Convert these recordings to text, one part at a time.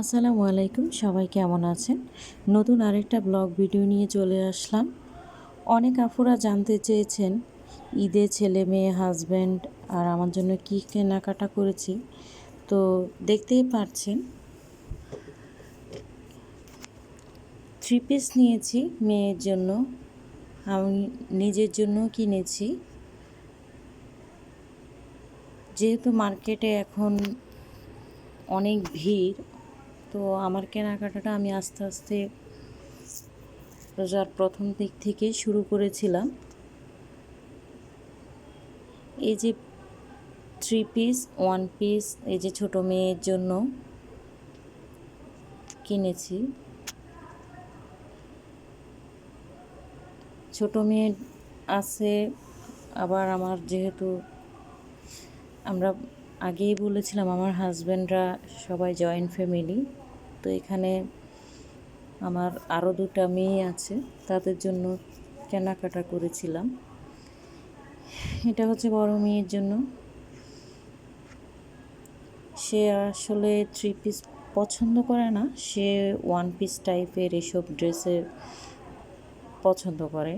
আসসালামু আলাইকুম, সবাই কেমন আছেন? নতুন আরেকটা ব্লগ ভিডিও নিয়ে চলে আসলাম। অনেক আফুরা জানতে চেয়েছেন, ঈদে ছেলে মেয়ে হাজব্যান্ড আর আমার জন্য কী কেনাকাটা করেছি। তো দেখতেই পাচ্ছেন থ্রি পিস নিয়েছি মেয়ের জন্য। আমি নিজের জন্য কিনেছি। যেহেতু মার্কেটে এখন অনেক ভিড় তো আমার কেনাকাটাটা আমি আস্তে আস্তে রোজার প্রথম দিক থেকে শুরু করেছিলাম। এই যে থ্রি পিস ওয়ান পিস এই যে ছোট মেয়ের জন্য কিনেছি। ছোট মেয়ে আছে, আবার আমার যেহেতু আমরা আগেই বলেছিলাম আমার হাজব্যান্ডরা সবাই জয়েন্ট ফ্যামিলি তো এখানে আমার আরও দুটা মেয়ে আছে, তাদের জন্য কেনাকাটা করেছিলাম। এটা হচ্ছে বড় মেয়ের জন্য। সে আসলে থ্রি পিস পছন্দ করে না, সে ওয়ান পিস টাইপের এসব ড্রেসের পছন্দ করে।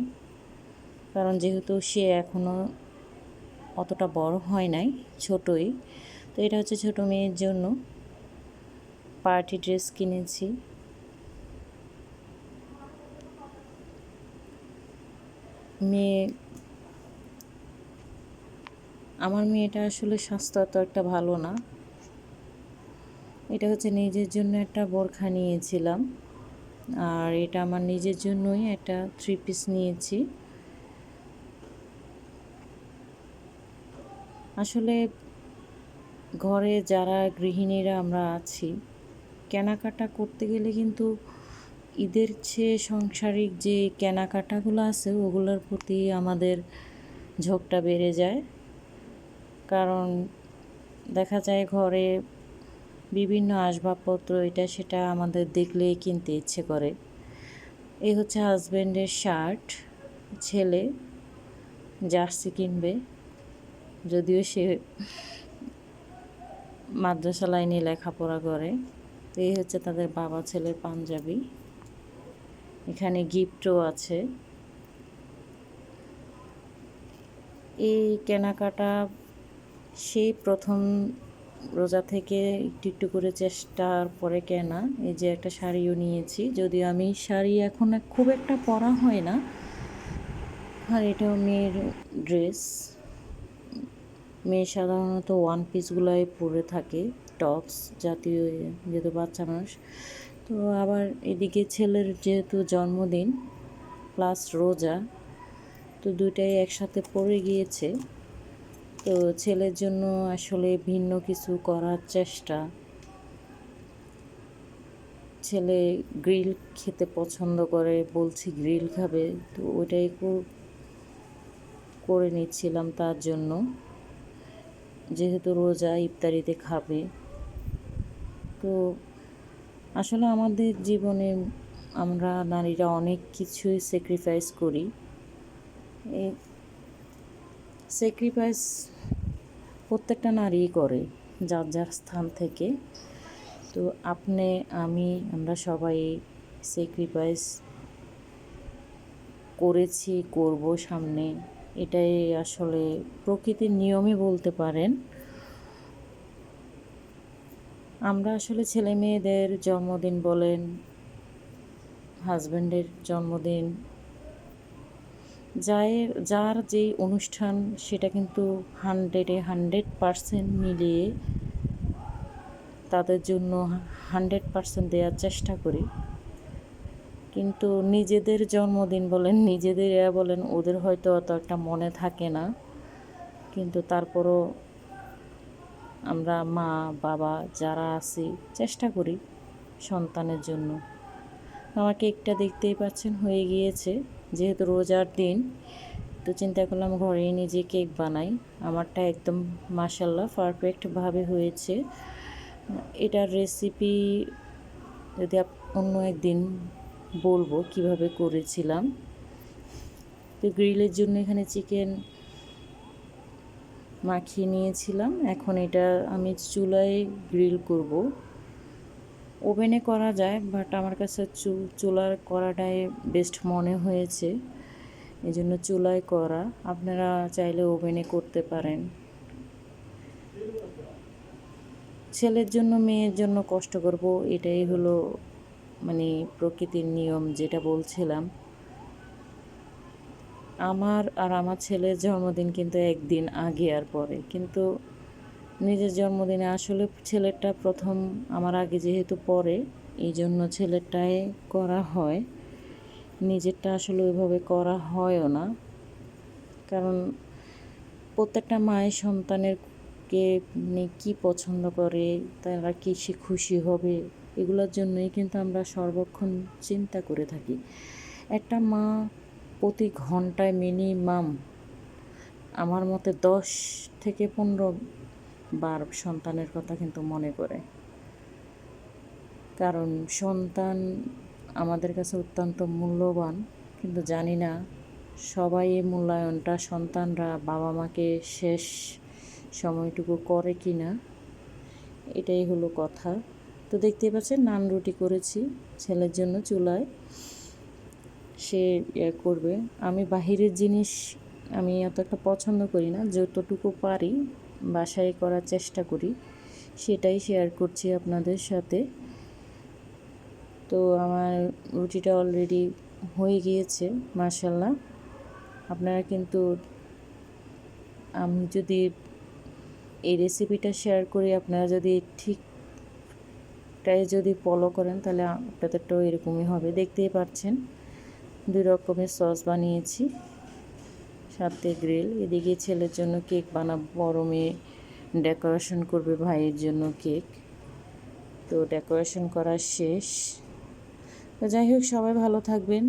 কারণ যেহেতু সে এখনও অতটা বড় হয় নাই, ছোটই, তো এটা হচ্ছে ছোট মেয়ের জন্য। পার্টি ড্রেস কিনেছি। মেয়ে, আমার মেয়েটা আসলে স্বাস্থ্য এত একটা ভালো না। এটা হচ্ছে নিজের জন্য একটা বোরখা নিয়েছিলাম। আর এটা আমার নিজের জন্যই একটা থ্রি পিস নিয়েছি। আসলে ঘরে যারা গৃহিণীরা আমরা আছি কেনাকাটা করতে গেলে কিন্তু ঈদের চেয়ে সাংসারিক যে কেনাকাটাগুলো আছে, ওগুলোর প্রতি আমাদের ঝোঁকটা বেড়ে যায়। কারণ দেখা যায় ঘরে বিভিন্ন আসবাবপত্র, এটা সেটা আমাদের দেখলেই কিনতে ইচ্ছে করে। এই হচ্ছে হাজব্যান্ডের শার্ট, ছেলে, জার্সি কিনবে, যদিও সে মাদ্রাসা লাইনে লেখাপড়া করে। তো এই হচ্ছে তাদের বাবা ছেলের পাঞ্জাবি। এখানে গিফটও আছে। এই কেনাকাটা সেই প্রথম রোজা থেকে একটু একটু করে চেষ্টার পরে কেনা। এই যে একটা শাড়িও নিয়েছি। যদিও আমি শাড়ি এখন খুব একটা পরা হয় না। আর এটাও মেয়ের ড্রেস। মেয়ে সাধারণত ওয়ান পিসগুলাই পরে থাকে। টপস জাতীয় যেহেতু বাচ্চা মানুষ। তো আবার এদিকে ছেলের যেহেতু জন্মদিন প্লাস রোজা, তো দুইটাই একসাথে পড়ে গিয়েছে। তো ছেলের জন্য আসলে ভিন্ন কিছু করার চেষ্টা। ছেলে গ্রিল খেতে পছন্দ করে, বলছি গ্রিল খাবে, তো ওইটাই করে নিচ্ছিলাম তার জন্য। যেহেতু রোজা ইফতারিতে খাবে। তো আসলে আমাদের জীবনে আমরা নারীরা অনেক কিছুই স্যাক্রিফাইস করি। এই স্যাক্রিফাইস প্রত্যেকটা নারীই করে, যার যার স্থান থেকে। তো আপনি, আমি, আমরা সবাই স্যাক্রিফাইস করেছি, করব সামনে। এটাই আসলে প্রকৃতির নিয়মই বলতে পারেন। আমরা আসলে ছেলে মেয়েদের জন্মদিন বলেন হাজব্যান্ডের জন্মদিন যায়ের যার যে অনুষ্ঠান সেটা কিন্তু হান্ড্রেডে হান্ড্রেড পারসেন্ট মিলিয়ে তাদের জন্য হান্ড্রেড পারসেন্ট দেওয়ার চেষ্টা করি। কিন্তু নিজেদের জন্মদিন বলেন, নিজেদের এ বলেন, ওদের হয়তো অত একটা মনে থাকে না। কিন্তু তারপরও আমরা মা, বাবা যারা আছি, চেষ্টা করি সন্তানের জন্য। আমার কেকটা দেখতেই পাচ্ছেন, হয়ে গিয়েছে। যেহেতু রোজার দিন, তো চিন্তা করলাম ঘরেই নিজে কেক বানাই। আমারটা একদম মাসাল্লাহ পারফেক্টভাবে হয়েছে। এটার রেসিপি যদি অন্য একদিন বলব কীভাবে করেছিলাম। তো গ্রিলের জন্য এখানে চিকেন মাখিয়ে নিয়েছিলাম। এখন এটা আমি চুলায় গ্রিল করব। ওভেনে করা যায় বাট আমার কাছে চু, চুলার করাটাই বেস্ট মনে হয়েছে। এই জন্য চুলায় করা। আপনারা চাইলে ওভেনে করতে পারেন। ছেলের জন্য, মেয়ের জন্য কষ্ট করব, এটাই হলো মানে প্রকৃতির নিয়ম, যেটা বলছিলাম। আমার আর আমার ছেলের জন্মদিন কিন্তু একদিন আগে আর পরে। কিন্তু নিজের জন্মদিনে আসলে ছেলেরটা প্রথম আমার আগে যেহেতু পরে এই জন্য ছেলেরটাই করা হয়। নিজেরটা আসলে ওইভাবে করা হয়ও না। কারণ প্রত্যেকটা মায়ের সন্তানের কে মানে কী পছন্দ করে, তারা কিসে খুশি হবে, এগুলোর জন্যই কিন্তু আমরা সর্বক্ষণ চিন্তা করে থাকি। একটা মা প্রতি ঘন্টায় মিনিমাম আমার মতে দশ থেকে পনেরো বার সন্তানের কথা কিন্তু মনে করে কারণ সন্তান আমাদের কাছে অত্যন্ত মূল্যবান, কিন্তু জানি না সবাই এই মূল্যায়নটা সন্তানরা বাবা মাকে শেষ সময়টুকু করে কি না এটাই হলো কথা। তো দেখতেই পাচ্ছেন, নান রুটি করেছি ছেলের জন্য চুলায়। সে ইয়ে করবে। আমি বাহিরের জিনিস আমি অত একটা পছন্দ করি না, যতটুকু পারি বাসায় করার চেষ্টা করি, সেটাই শেয়ার করছি আপনাদের সাথে। তো আমার রুটিটা অলরেডি হয়ে গিয়েছে মার্শাল্লাহ আপনারা কিন্তু, আমি যদি এই রেসিপিটা শেয়ার করি, আপনারা যদি ঠিকটাই যদি ফলো করেন, তাহলে আপনাদেরটাও এরকমই হবে। দেখতেই পাচ্ছেন দুই রকমের সস বানিয়েছি। সাথে গ্রিল। এদিকে ছেলের জন্য কেক বানাবো। বড় মেয়ে ডেকোরেশন করবে ভাইয়ের জন্য কেক। তো ডেকোরেশন করা শেষ। তো যাই হোক, সবাই ভালো থাকবেন,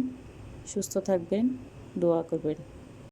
সুস্থ থাকবেন, দোয়া করবেন।